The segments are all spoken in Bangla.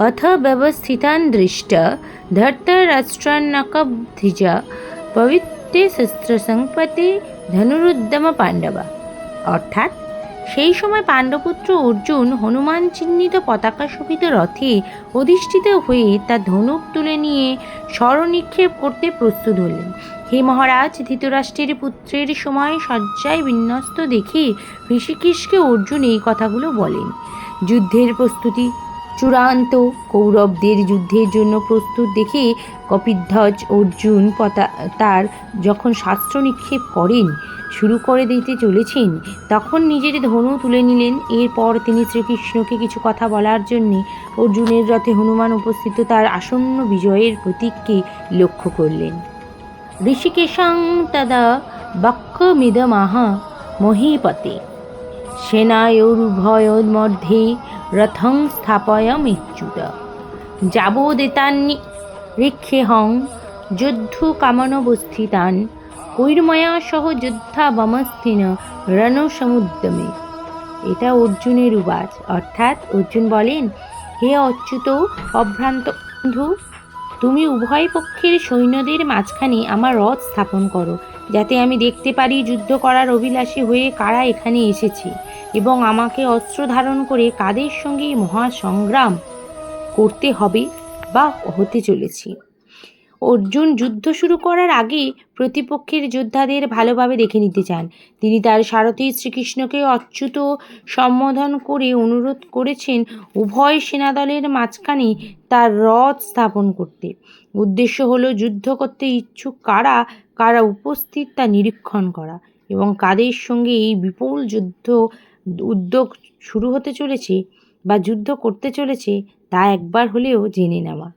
अथ व्यवस्थितान् दृष्ट धर्तराष्ट्रान्नकब्धिज পবিত্রে শস্ত্রসংপতে ধনুরুদ্যম পাণ্ডবা অর্থাৎ সেই সময় পাণ্ডপুত্র অর্জুন হনুমান চিহ্নিত পতাকা শোভিত রথে অধিষ্ঠিত হয়ে তার ধনুক তুলে নিয়ে স্মরনিক্ষেপ করতে প্রস্তুত হলেন হে মহারাজ ধৃতরাষ্ট্রের পুত্রের সময় শয্যায় বিন্যস্ত দেখে ঋষিকেশকে অর্জুন এই কথাগুলো বলেন যুদ্ধের প্রস্তুতি চূড়ান্ত কৌরবদের যুদ্ধের জন্য প্রস্তুত দেখে কপিধ্বজ অর্জুন পতা, তার যখন শাস্ত্র নিক্ষেপ করেন, শুরু করে দিতে চলেছেন, তখন নিজের ধনু তুলে নিলেন। এরপর তিনি শ্রীকৃষ্ণকে কিছু কথা বলার জন্যে অর্জুনের রথে হনুমান উপস্থিত তার আসন্ন বিজয়ের প্রতীককে লক্ষ্য করলেন। ঋষিকেশং তদা বক্ষমিদমাহ মহীপতে। সেনায়োরুভয়োর্মধ্যে রথং স্থাপয়মিচ্যুত। যাবোদেতান্নি যুদ্ধ কামনবস্থিতান কৈর্ময়া সহ যুদ্ধাবমস্থিন রণসমুদ্যমে এটা অর্জুনের উবাচ। অর্থাৎ অর্জুন বলেন, হে অচ্যুত অভ্রান্ত বন্ধু তুমি উভয় পক্ষের সৈন্যদের মাঝখানে আমার রথ স্থাপন করো, যাতে আমি দেখতে পারি যুদ্ধ করার অভিলাষী হয়ে কারা এখানে এসেছে এবং আমাকে অস্ত্র ধারণ করে কাদের সঙ্গে মহাসংগ্রাম করতে হবে বা হতে চলেছি। অর্জুন যুদ্ধ শুরু করার আগে প্রতিপক্ষের যোদ্ধাদের ভালোভাবে দেখে নিতে চান। তিনি তার সারথী শ্রীকৃষ্ণকে অচ্যুত সম্বোধন করে অনুরোধ করেছেন, উভয় সেনাদলের মাঝখানে তার রথ স্থাপন করতে। উদ্দেশ্য হলো যুদ্ধ করতে ইচ্ছুক কারা কারা উপস্থিত তা নিরীক্ষণ করা। এবং কাদের সঙ্গে এই বিপুল যুদ্ধ উদ্যোগ শুরু হতে চলেছে বা যুদ্ধ করতে চলেছে তা একবার হলেও জেনে নেওয়া।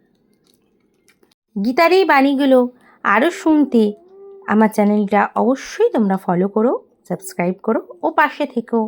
গীতার এই বাণীগুলো আরও শুনতে আমার চ্যানেলটা অবশ্যই তোমরা ফলো করো সাবস্ক্রাইব করো ও পাশে থেকো।